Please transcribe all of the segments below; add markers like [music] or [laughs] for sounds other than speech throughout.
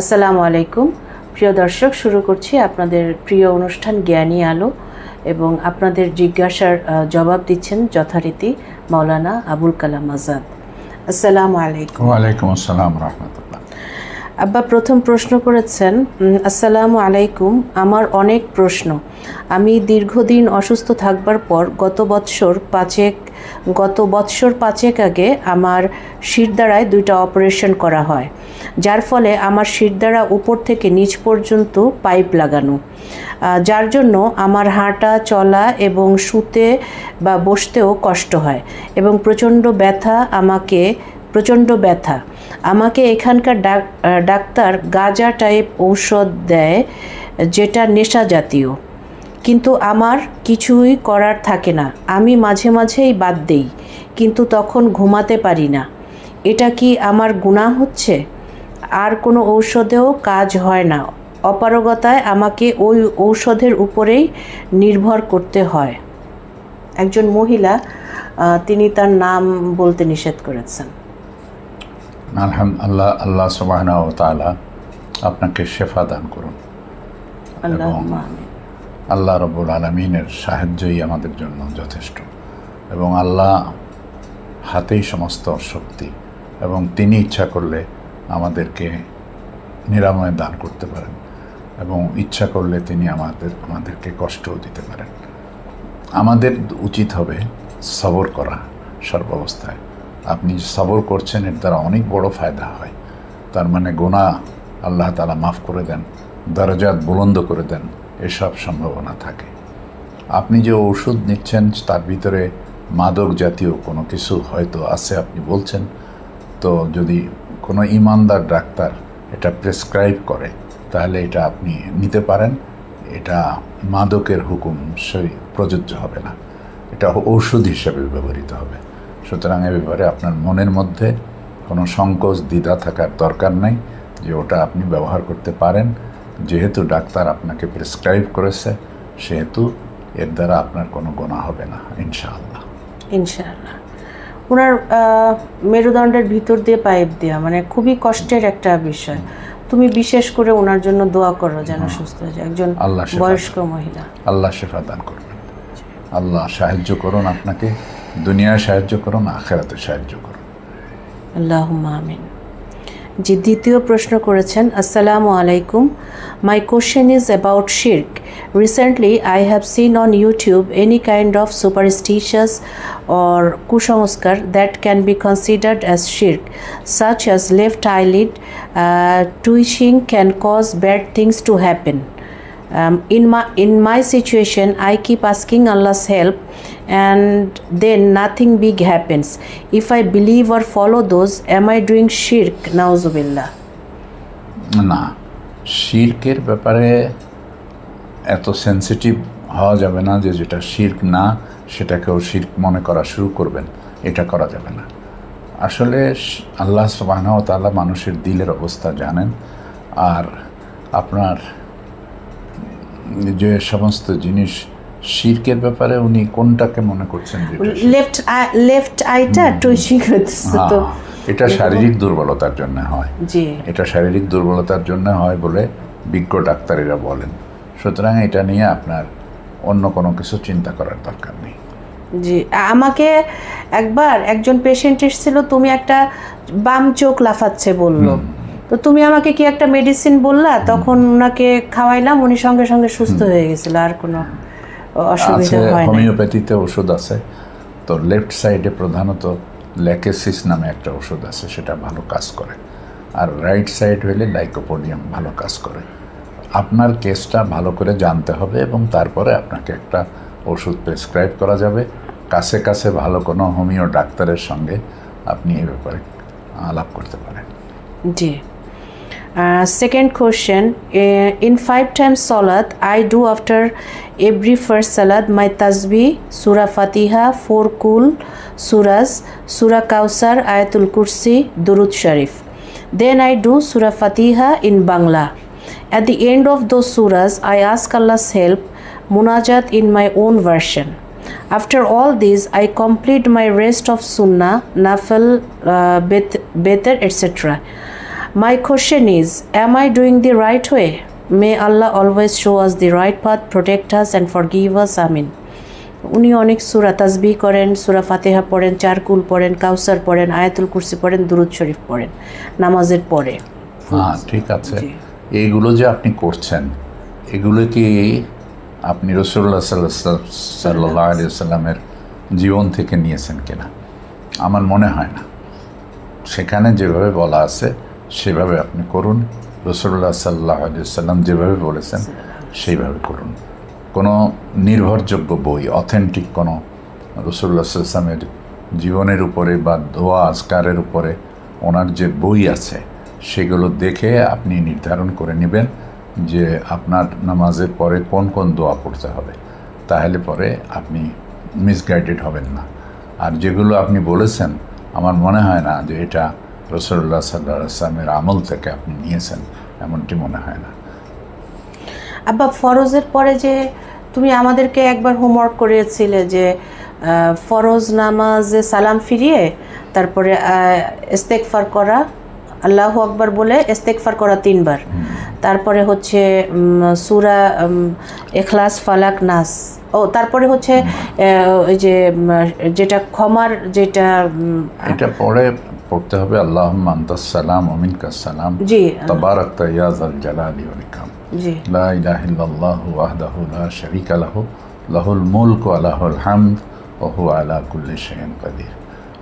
আসসালামু আলাইকুম। প্রিয় দর্শক, শুরু করছি আপনাদের প্রিয় অনুষ্ঠান জ্ঞানী আলো এবং আপনাদের জিজ্ঞাসার জবাব দিচ্ছেন যথারীতি মাওলানা আবুল কালাম আজাদ। আসসালামু আলাইকুম। ওয়ালাইকুম আসসালাম রহমতুল্লাহ। আব্বা প্রথম প্রশ্ন করেছেন আসসালামু আলাইকুম, আমার অনেক প্রশ্ন। আমি দীর্ঘদিন অসুস্থ থাকবার পর গত বৎসর পাঁচেক, গত বৎসর পাঁচেক আগে আমার শিরদাঁড়ায় দুইটা অপারেশন করা হয়, যার ফলে আমার শিরদাঁড়া উপর থেকে নিচ পর্যন্ত পাইপ লাগানো। যার জন্য আমার হাঁটা, চলা এবং শুতে বা বসতেও কষ্ট হয় এবং প্রচণ্ড ব্যথা আমাকে প্রচণ্ড ব্যথা। আমাকে এখানকার ডাক- ডাক্তার গাঁজা টাইপ ঔষধ দেয়, যেটা নেশা জাতীয়। কিন্তু আমার কিছুই করার থাকে না। আমি মাঝে মাঝেই বাদ দেই, কিন্তু তখন ঘুমাতে পারি না। এটা কি আমার গুণা হচ্ছে? আর কোনো ঔষধেও কাজ হয় না। অপারগতায় আমাকে ওই ঔষধের উপরেই নির্ভর করতে হয়। একজন মহিলা তিনি তার নাম বলতে নিষেধ করেছেন। আলহাম আল্লাহ আল্লাহ সুবাহনা ও তালা আপনাকে শেফা দান করুন। এবং আল্লাহ রব্বুল আলমিনের সাহায্যই আমাদের জন্য যথেষ্ট। এবং আল্লাহ হাতেই সমস্ত শক্তি এবং তিনি ইচ্ছা করলে আমাদেরকে নিরাময় দান করতে পারেন এবং ইচ্ছা করলে তিনি আমাদের আমাদেরকে কষ্টও দিতে পারেন। আমাদের উচিত হবে সবর করা সর্বাবস্থায়। আপনি সবর করছেন, এর দ্বারা অনেক বড় ফায়দা হয়। তার মানে গোনা আল্লাহ তালা মাফ করে দেন, দরজাত বুলন্দ করে দেন, এসব সম্ভাবনা থাকে। আপনি যে ওষুধ নিচ্ছেন, তার ভিতরে মাদক জাতীয় কোনো কিছু হয়তো আছে, আপনি বলছেন। তো যদি কোনো ইমানদার ডাক্তার এটা প্রেসক্রাইব করে, তাহলে এটা আপনি নিতে পারেন। এটা মাদকের হুকুম সই প্রযোজ্য হবে না। এটা ঔষধ হিসেবে ব্যবহৃত হবে। সুতরাং এ ব্যাপারে আপনার মনের মধ্যে কোনো সংকোচ দ্বিধা থাকার দরকার নেই যে ওটা আপনি ব্যবহার করতে পারেন। যেহেতু ডাক্তার আপনাকে প্রেসক্রাইব করেছে সেহেতু এর দ্বারা আপনার কোনো গোনা হবে না ইনশাআল্লাহ। ইনশাআল্লাহ। ওনার মেরুদণ্ডের ভিতর দিয়ে পাইপ দেওয়া মানে খুবই কষ্টের একটা বিষয়। তুমি বিশেষ করে ওনার জন্য দোয়া করো যেন সুস্থ হয়ে যায়। একজন আল্লাহ বয়স্ক মহিলা। আল্লাহ শেফা দান করবেন আল্লাহ সাহায্য করুন আপনাকে। দুনিয়ায় সাহায্য করুন আখেরাতে সাহায্য করুন আল্লাহ আমিন। জি দ্বিতীয় প্রশ্ন করেছেন আসসালামু আলাইকুম। মাই কোশ্চেন ইজ অ্যাবাউট শির্ক recently I have seen on YouTube any kind of superstitious or কুসংস্কার that can be considered as শির্ক as left eyelid uh, twitching can cause bad things to happen. Um, in my in my situation i keep asking allah's help and then nothing big happens if i believe or follow those am i doing shirk nauzubillah না শির্কের ব্যাপারে এত sensitive হওয়া যাবে না যে যেটা শির্ক না সেটাকেও শির্ক মনে করা শুরু করবেন এটা করা যাবে না আসলে আল্লাহ সুবাহ তাআলা মানুষের দিলের অবস্থা জানেন আর আপনার যে সমস্ত জিনিস শির্কের ব্যাপারে উনি কোনটাকে মনে করছেন eye left আইটা করতেছে তো। হ্যাঁ, এটা শারীরিক দুর্বলতার জন্য হয়। জি। এটা শারীরিক দুর্বলতার জন্য হয় বলে বিজ্ঞ ডাক্তারেরা বলেন। সুতরাং এটা নিয়ে আপনার অন্য কোনো কিছু চিন্তা করার দরকার নেই। জি আমাকে একবার একজন পেশেন্ট এসেছিল তুমি একটা বাম চোখ লাফাচ্ছে বলল। তো তুমি আমাকে কি একটা মেডিসিন বললা? তখন ওনাকে খাওয়াইলাম উনি সঙ্গে সঙ্গে সুস্থ হয়ে গেছিল আর কোনো অসুবিধা হয় হোমিওপ্যাথিতে ওষুধ আছে। তো লেফট সাইডে প্রধানত ল্যাকেসিস নামে একটা ওষুধ আছে সেটা ভালো কাজ করে। আর রাইট সাইড হইলে লাইকোপোডিয়াম ভালো কাজ করে। আপনার কেসটা ভালো করে জানতে হবে এবং তারপরে আপনাকে একটা ওষুধ প্রেসক্রাইব করা যাবে। কাছে কাছে ভালো কোনো হোমিও ডাক্তারের সঙ্গে আপনি এ ব্যাপারে আলাপ করতে পারেন। জি। Second question uh, in five times salat i do after every first salat my tasbih surah fatiha four kul surahs surah kausar ayatul kursi durud sharif. Then i do surah fatiha in bangla. At the end of those surahs i ask allah's help munajat in my own version. After all this i complete my rest of sunnah nafil uh, bet- better etc My question is Am I doing the right way? May Allah always show us the right path, protect us, and forgive us. Amin. উনি অনেক সুরা তাসবি করেন সুরা ফাতেহা পড়েন charcoal পড়েন কাউসার পড়েন আয়াতুল কুরসি পড়েন দুরুদ শরীফ পড়েন নামাজের পরে হ্যাঁ ঠিক আছে এইগুলো যে আপনি করছেন এগুলো কি আপনি রসুল্লাহ সাল্লাহ আলি সাল্লামের জীবন থেকে নিয়েছেন কিনা আমার মনে হয় না সেখানে যেভাবে বলা আছে সেভাবে আপনি করুন। রসুল্লাহ সাল্লাহ সাল্লাম যেভাবে বলেছেন, সেইভাবে করুন। কোনো নির্ভরযোগ্য বই অথেন্টিক কোনো রসুল্লাহ সাল্লামের জীবনের উপরে বা দোয়া আজকারের উপরে ওনার যে বই আছে, সেগুলো দেখে আপনি নির্ধারণ করে নেবেন যে আপনার নামাজের পরে কোন কোন দোয়া পড়তে হবে। তাহলে পরে আপনি মিসগাইডেড হবেন না। আর যেগুলো আপনি বলেছেন, আমার মনে হয় না যে এটা রসুল্লাহ সাল্লাহ আসলামের আমল থেকে আপনি নিয়েছেন এমনটি মনে হয় না। আব্বা ফরজের পরে যে তুমি আমাদেরকে একবার হোমওয়ার্ক করিয়েছিলে যে ফরজ নামাজে সালাম ফিরিয়ে তারপরে ইস্তেকফার করা আল্লাহ আকবার বলে ইস্তেকফার করা তিনবার। তারপরে হচ্ছে সুরা এখলাস ফালাক নাস। ও তারপরে হচ্ছে ওই যে যেটা ক্ষমার যেটা এটা পরে পড়তে হবে। আল্লাহ সালাম অমিন কাসালাম তাইয়াজ আল জালালি ওয়ালিকাম লা ইলাহা ইল্লাল্লাহু ওয়াহদাহু লা শারীকা লাহু। লাহুল মুলকু ওয়া লাহুল হামদ ওয়া হুয়া আলা কুল্লি শাইইন কাদির।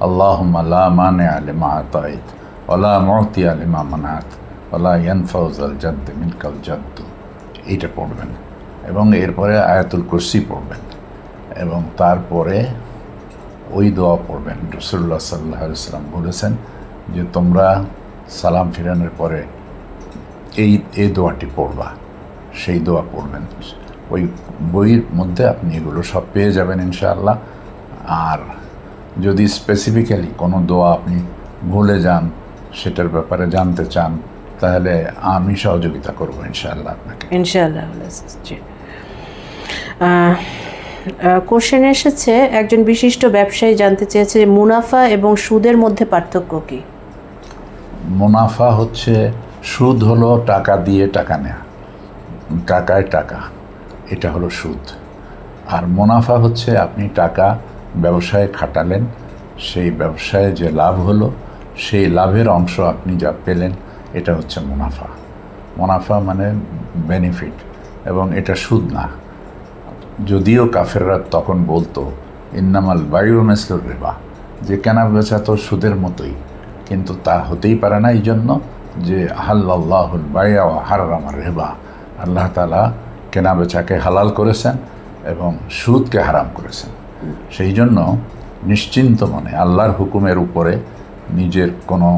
আল্লাহুম্মা লা মানিআ লিমা আতাইত ওয়া লা মুতিআ লিমা মানাত ওয়া লা ইয়ানফাউ যাল জাদ্দ মিনকাল জাদ্দ। এটা পড়বেন। এবং এরপরে আয়াতুল কুরসি পড়বেন। এবং তারপরে ওই দোয়া পড়বেন। রসুল্লাহ সাল্লাহ বলেছেন যে, তোমরা সালাম ফিরানোর পরে এই এই দোয়াটি পড়বা। সেই দোয়া পড়বেন। ওই বইয়ের মধ্যে আপনি এগুলো সব পেয়ে যাবেন ইনশাআল্লাহ। আর যদি স্পেসিফিক্যালি কোনো দোয়া আপনি ভুলে যান, সেটার ব্যাপারে জানতে চান, তাহলে আমি সহযোগিতা করব ইনশাআল্লাহ আপনাকে। ইনশাআল্লাহ কোশ্চেন এসেছে, একজন বিশিষ্ট ব্যবসায়ী জানতে চেয়েছে মুনাফা এবং সুদের মধ্যে পার্থক্য কি? মুনাফা হচ্ছে, সুদ হলো টাকা দিয়ে টাকা নেয়া, টাকায় টাকা, এটা হলো সুদ। আর মুনাফা হচ্ছে, আপনি টাকা ব্যবসায় খাটালেন, সেই ব্যবসায় যে লাভ হলো, সেই লাভের অংশ আপনি যা পেলেন, এটা হচ্ছে মুনাফা। মুনাফা মানে বেনিফিট এবং এটা সুদ না। যদিও কাফেররা তখন বলতো, ইন্নামাল বায়ু মেসলুর রেবা। যে কেনা বেচা তো সুদের মতোই, কিন্তু তা হতেই পারে না এই জন্য যে আহাল্লাহুল বায়া ও হারামার রেবা। আল্লাহ তালা কেনা বেচাকে হালাল করেছেন এবং সুদকে হারাম করেছেন। সেই জন্য নিশ্চিন্ত মনে আল্লাহর হুকুমের উপরে নিজের কোনো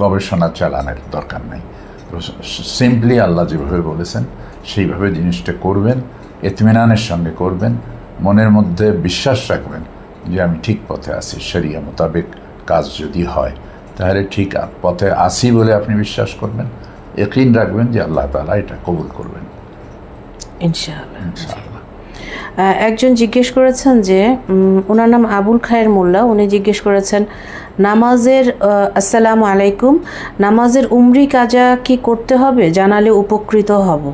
গবেষণা চালানোর দরকার নেই। সিম্পলি আল্লাহ যেভাবে বলেছেন সেইভাবে জিনিসটা করবেন এতমিনানের সঙ্গে করবেন মনের মধ্যে বিশ্বাস রাখবেন যে আমি ঠিক পথে আছি সেরিয়া মোতাবেক কাজ যদি হয় তাহলে ঠিক পথে আসি বলে আপনি বিশ্বাস করবেন। একিন রাখবেন যে আল্লাহ তালা এটা কবুল করবেন। ইনশাআল্লাহ। ইনশাআল্লাহ। একজন জিজ্ঞেস করেছেন যে ওনার নাম আবুল খায়ের মোল্লা। উনি জিজ্ঞেস করেছেন নামাজের আসসালামু আলাইকুম নামাজের উমরি কাজা কি করতে হবে? জানালে উপকৃত হব।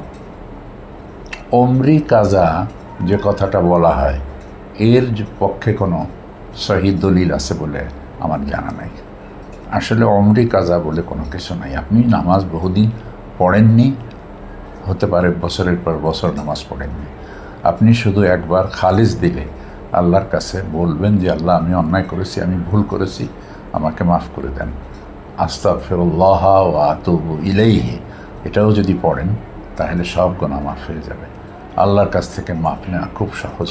অমরি কাজা যে কথাটা বলা হয়, এর পক্ষে কোনো সহি দলিল আছে বলে আমার জানা নাই। আসলে অমরি কাজা বলে কোনো কিছু নাই। আপনি নামাজ বহুদিন পড়েননি, হতে পারে বছরের পর বছর নামাজ পড়েননি। আপনি শুধু একবার খালিজ দিলে আল্লাহর কাছে বলবেন যে, আল্লাহ, আমি অন্যায় করেছি, আমি ভুল করেছি, আমাকে মাফ করে দেন। আস্তা ফেরুল্লাহ ও আতুবু ইলেইহি। এটাও যদি পড়েন, তাহলে সব গোনা মাফ হয়ে যাবে। আল্লাহর কাছ থেকে মাফ নেওয়া খুব সহজ।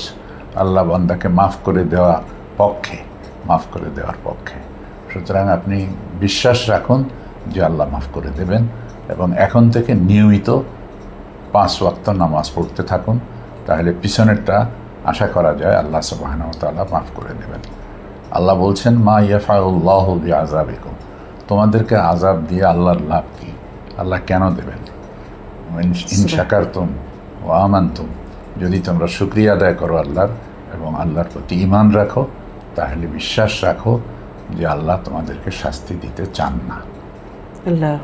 আল্লাহ বান্দাকে মাফ করে দেওয়া পক্ষে মাফ করে দেওয়ার পক্ষে। সুতরাং আপনি বিশ্বাস রাখুন যে আল্লাহ মাফ করে দেবেন এবং এখন থেকে নিয়মিত পাঁচ ওয়াক্ত নামাজ পড়তে থাকুন তাহলে পিছনেরটা আশা করা যায় আল্লাহ সুবাহনতাল্লাহ মাফ করে দেবেন। আল্লাহ বলছেন মা ইয়াফাউল্লাহ বি আজাবিকুম তোমাদেরকে আজাব দিয়ে আল্লাহর লাভ কি? আল্লাহ কেন দেবেন? ইন শাকারতুম ও আমান্তুম যদি তোমরা শুক্রিয়া আদায় করো আল্লাহর এবং আল্লাহর প্রতি ইমান রাখো তাহলে বিশ্বাস রাখো যে আল্লাহ তোমাদেরকে শাস্তি দিতে চান না। আল্লাহ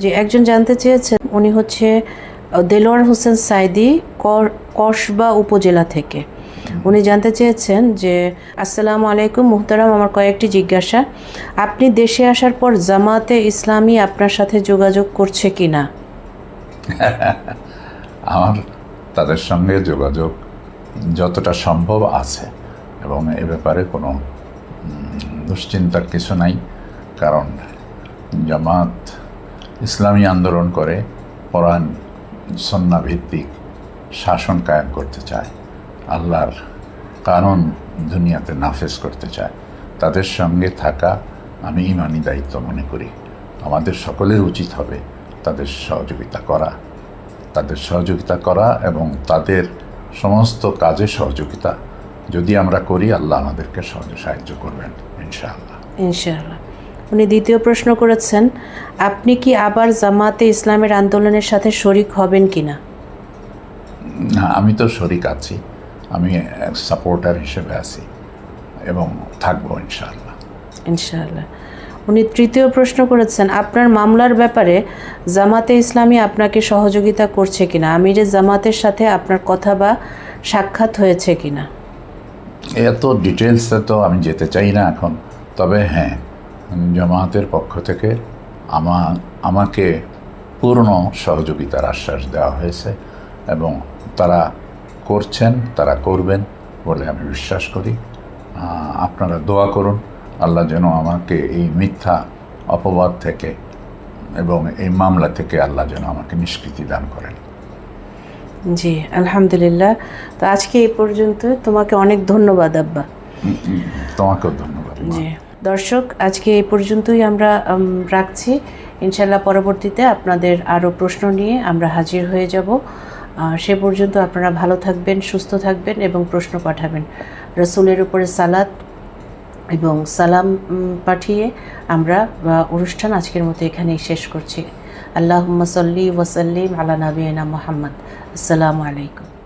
যে একজন জানতে চেয়েছেন উনি হচ্ছে দেলোয়ার হোসেন সাইদি কর- কসবা উপজেলা থেকে। উনি জানতে চেয়েছেন যে আসসালামু আলাইকুম মুহতারাম আমার কয়েকটি জিজ্ঞাসা। আপনি দেশে আসার পর জামাতে ইসলামী আপনার সাথে যোগাযোগ করছে কি না [laughs] আমার তাদের সঙ্গে যোগাযোগ যতটা সম্ভব আছে। এবং এ ব্যাপারে কোনো দুশ্চিন্তার কিছু নাই। কারণ জামাত ইসলামী আন্দোলন করে, কোরআন সন্না ভিত্তিক শাসন কায়েম করতে চায়। আল্লাহর কারণ দুনিয়াতে নাফেজ করতে চায়। তাদের সঙ্গে থাকা আমি ইমানি দায়িত্ব মনে করি। আমাদের সকলের উচিত হবে তাদের সহযোগিতা করা। তাদের সহযোগিতা করা এবং তাদের সমস্ত কাজে সহযোগিতা যদি আমরা করি আল্লাহ আমাদেরকে সহজে সাহায্য করবেন ইনশাআল্লাহ। ইনশাআল্লাহ। উনি দ্বিতীয় প্রশ্ন করেছেন আপনি কি আবার জামাতে ইসলামের আন্দোলনের সাথে শরিক হবেন কি না না আমি তো শরিক আছি। আমি সাপোর্টার হিসেবে আছি এবং থাকব ইনশাআল্লাহ। ইনশাআল্লাহ। উনি তৃতীয় প্রশ্ন করেছেন, আপনার মামলার ব্যাপারে জামাতে ইসলামী আপনাকে সহযোগিতা করছে কিনা? আমিরে জামাতের সাথে আপনার কথা বা সাক্ষাৎ হয়েছে কিনা? এত ডিটেলসে তো আমি যেতে চাই না এখন। তবে হ্যাঁ জামাতের পক্ষ থেকে আমা, আমাকে পূর্ণ সহযোগিতার আশ্বাস দেওয়া হয়েছে এবং তারা করছেন, তারা করবেন বলে আমি বিশ্বাস করি। আপনারা দোয়া করুন। আল্লাহ যেন আমাকে এই মিথ্যা অপবাদ থেকে এবং এই মামলা থেকে আল্লাহ যেন আমাকে নিষ্কৃতি দান করেন। জি আলহামদুলিল্লাহ। তো আজকে এই পর্যন্ত তোমাকে অনেক ধন্যবাদ আব্বা। তোমাকেও ধন্যবাদ। জি। দর্শক আজকে এই পর্যন্তই আমরা রাখছি। ইনশাল্লাহ পরবর্তীতে আপনাদের আরও প্রশ্ন নিয়ে আমরা হাজির হয়ে যাব। সে পর্যন্ত আপনারা ভালো থাকবেন সুস্থ থাকবেন এবং প্রশ্ন পাঠাবেন। রসুলের উপরে সালাত এবং সালাম পাঠিয়ে আমরা অনুষ্ঠান আজকের মতো এখানেই শেষ করছি। আল্লাহ সাল্লি ওয়াসাল্লিম আলা নবীনা মোহাম্মদ। আসসালামু আলাইকুম।